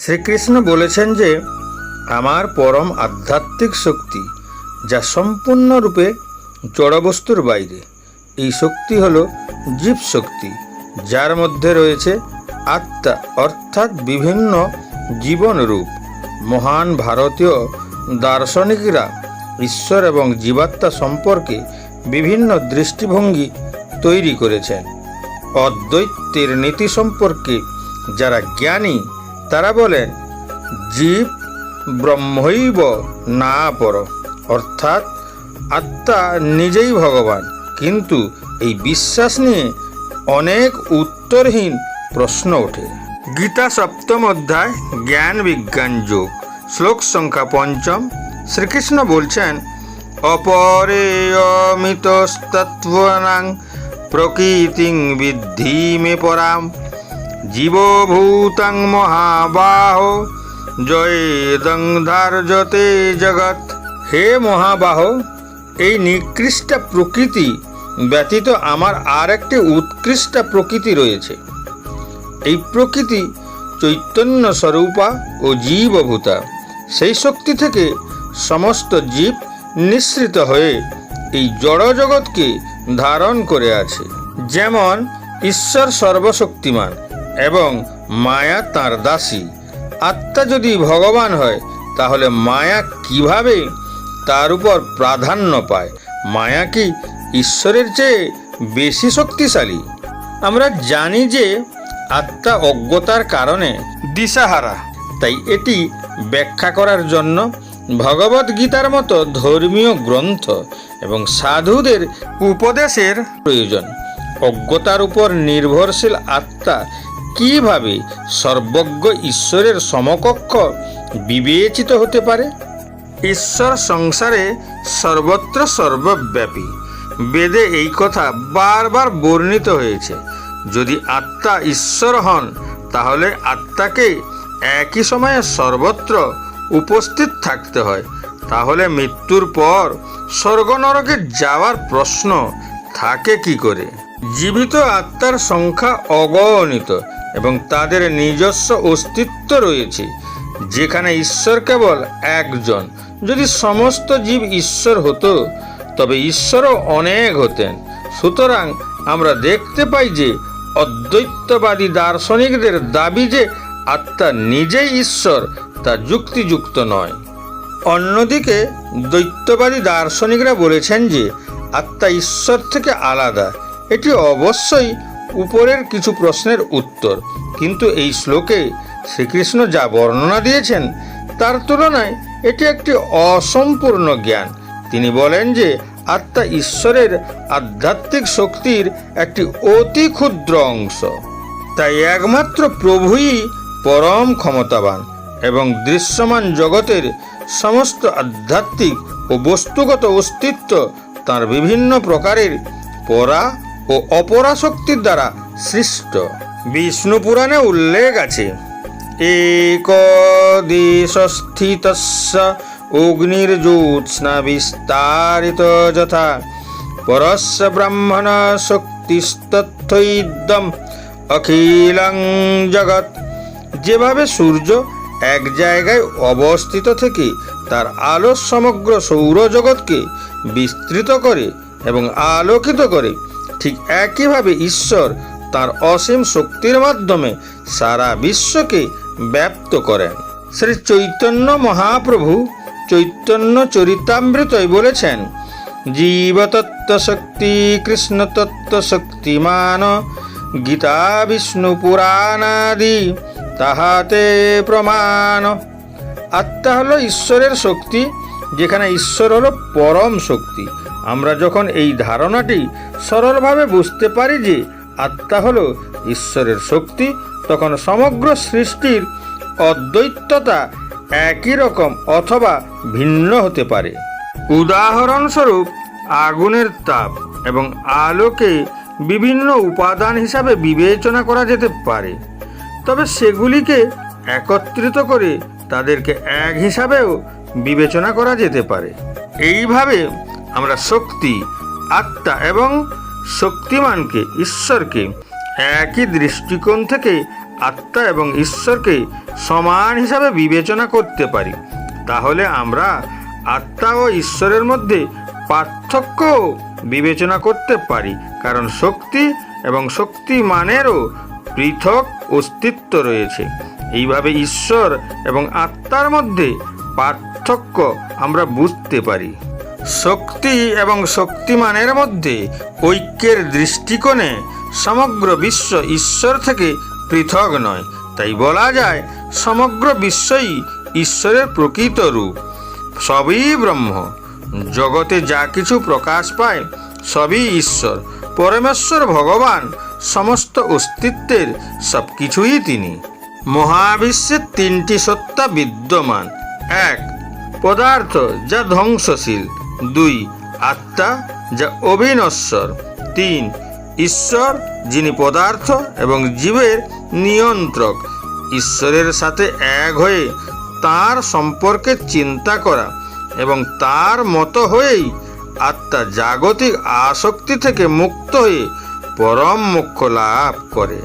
শ্রীকৃষ্ণ বলেছেন যে, আমার পরম আধ্যাত্মিক শক্তি, যা সম্পূর্ণরূপে জড়বস্তুর বাইরে, এই শক্তি হল জীব শক্তি, যার মধ্যে রয়েছে আত্মা, অর্থাৎ বিভিন্ন জীবন রূপ। মহান ভারতীয় দার্শনিকরা ঈশ্বর এবং জীবাত্মা সম্পর্কে বিভিন্ন দৃষ্টিভঙ্গি তৈরি করেছেন। অদ্বৈতের নীতি সম্পর্কে যারা জ্ঞানী তারা বলেন, জীব ব্রহ্মৈব না পর, অর্থাৎ আত্মা নিজেই ভগবান। কিন্তু এই বিশ্বাস নিয়ে অনেক উত্তরহীন প্রশ্ন ওঠে। গীতা সপ্তম অধ্যায়, জ্ঞান বিজ্ঞান যোগ, শ্লোক সংখ্যা পঞ্চম, শ্রীকৃষ্ণ বলছেন অপরেয়মিতস্তত্ত্বনাং প্রকৃতিং বিদ্ধি মে পরাম। জীবভূতং মহাবাহ। জয়েদং ধার্যতে জগৎ। হে মহাবাহ, এই নিকৃষ্ট প্রকৃতি ব্যতীত আমার আর একটি উৎকৃষ্ট প্রকৃতি রয়েছে। এই প্রকৃতি চৈতন্য স্বরূপা ও জীবভূতা। সেই শক্তি থেকে সমস্ত জীব নিঃসৃত হয়ে এই জড়জগৎকে ধারণ করে আছে। যেমন ঈশ্বর সর্বশক্তিমান এবং মায়া তাঁর দাসী। আত্মা যদি ভগবান হয়, তাহলে মায়া কীভাবে তার উপর প্রাধান্য পায়? মায়া কি ঈশ্বরের চেয়ে বেশি শক্তিশালী? আমরা জানি যে আত্মা অজ্ঞতার কারণে দিশাহারা। তাই এটি ব্যাখ্যা করার জন্য ভগবত গীতার মতো ধর্মীয় গ্রন্থ এবং সাধুদের উপদেশের প্রয়োজন। অজ্ঞতার উপর নির্ভরশীল আত্মা কীভাবে সর্বজ্ঞ ঈশ্বরের সমকক্ষ বিবেচিত হতে পারে? ঈশ্বর সংসারে সর্বত্র সর্বব্যাপী। বেদে এই কথা বারবার বর্ণিত হয়েছে। যদি আত্মা ঈশ্বর হন, তাহলে আত্মাকে একই সময়ে সর্বত্র উপস্থিত থাকতে হয়। তাহলে মৃত্যুর পর স্বর্গ নরকে যাওয়ার প্রশ্ন থাকে কি করে? জীবিত আত্মার সংখ্যা অগণিত। এবং তাদের নিজস্ব অস্তিত্ব রয়েছে, যেখানে ঈশ্বর কেবল একজন। যদি সমস্ত জীব ঈশ্বর হতো, তবে ঈশ্বরও অনেক হতেন। সুতরাং আমরা দেখতে পাই যে অদ্বৈতবাদী দার্শনিকদের দাবি যে আত্মা নিজেই ঈশ্বর, তা যুক্তিযুক্ত নয়। অন্যদিকে দ্বৈতবাদী দার্শনিকরা বলেছেন যে আত্মা ঈশ্বর থেকে আলাদা। এটি অবশ্যই উপরের কিছু প্রশ্নের উত্তর। কিন্তু এই শ্লোকে শ্রীকৃষ্ণ যা বর্ণনা দিয়েছেন, তার তুলনায় এটি একটি অসম্পূর্ণ জ্ঞান। তিনি বলেন যে, আত্মা ঈশ্বরের আধ্যাত্মিক শক্তির একটি অতি ক্ষুদ্র অংশ। তাই একমাত্র প্রভুই পরম ক্ষমতাবান এবং দৃশ্যমান জগতের সমস্ত আধ্যাত্মিক ও বস্তুগত অস্তিত্ব তার বিভিন্ন প্রকারের পরা ও অপরাশক্তির দ্বারা সৃষ্ট। বিষ্ণু পুরাণে উল্লেখ আছে এক দেশস্থিতস্য অগ্নির্জ্যোৎস্না বিস্তারিত যথা, পরস্য ব্রাহ্মণ শক্তিস্তথ্যইদম অখিলং জগৎ। যেভাবে সূর্য এক জায়গায় অবস্থিত থেকে তার আলো সমগ্র সৌরজগৎকে বিস্তৃত করে এবং আলোকিত করে ঠিক একইভাবে ঈশ্বর তার অসীম শক্তির মাধ্যমে সারা বিশ্বকে ব্যপ্ত করেন। শ্রী চৈতন্য মহাপ্রভু চৈতন্য চরিতামৃতই বলেছেন জীবতত্ত্ব শক্তি কৃষ্ণতত্ত্ব শক্তিমান গীতা বিষ্ণু পুরাণাদি তাহাতে প্রমাণ। আত্মা হলো ঈশ্বরের শক্তি, যেখানে ঈশ্বর হলো পরম শক্তি। আমরা যখন এই ধারণাটি সরলভাবে বুঝতে পারি যে আত্মা হলো ঈশ্বরের শক্তি, তখন সমগ্র সৃষ্টির অদ্বৈততা একই রকম অথবা ভিন্ন হতে পারে। উদাহরণস্বরূপ, আগুনের তাপ এবং আলোকে বিভিন্ন উপাদান হিসাবে বিবেচনা করা যেতে পারে, তবে সেগুলিকে একত্রিত করে তাদেরকে এক হিসাবেও বিবেচনা করা যেতে পারে। এইভাবে আমরা শক্তি, আত্মা এবং শক্তিমানকে, ঈশ্বরকে, একই দৃষ্টিকোণ থেকে আত্মা এবং ঈশ্বরকে সমান হিসাবে বিবেচনা করতে পারি। তাহলে আমরা আত্মা ও ঈশ্বরের মধ্যে পার্থক্য বিবেচনা করতে পারি, কারণ শক্তি এবং শক্তিমানেরও পৃথক অস্তিত্ব রয়েছে। এইভাবে ঈশ্বর এবং আত্মার মধ্যে পার্থক্য আমরা বুঝতে পারি। শক্তি এবং শক্তিমানের মধ্যে ঐক্যের দৃষ্টিকোণে সমগ্র বিশ্ব ঈশ্বর থেকে পৃথক নয়। তাই বলা যায়, সমগ্র বিশ্বই ঈশ্বরের প্রকৃত রূপ। সবই ব্রহ্ম। জগতে যা কিছু প্রকাশ পায়, সবই ঈশ্বর। পরমেশ্বর, ভগবান, সমস্ত অস্তিত্বের সব কিছুই তিনি। মহাবিশ্বের তিনটি সত্তা বিদ্যমান। এক, পদার্থ, যা ধ্বংসশীল। দুই, আত্মা যা অভিনশ্বর তিন, ঈশ্বর যিনি পদার্থ এবং জীবের নিয়ন্ত্রক। ঈশ্বরের সাথে এক হয়ে তার সম্পর্কে চিন্তা করা এবং তার মতো হয়েই আত্মা জাগতিক আসক্তি থেকে মুক্ত হয়ে পরম মোক্ষ লাভ করে।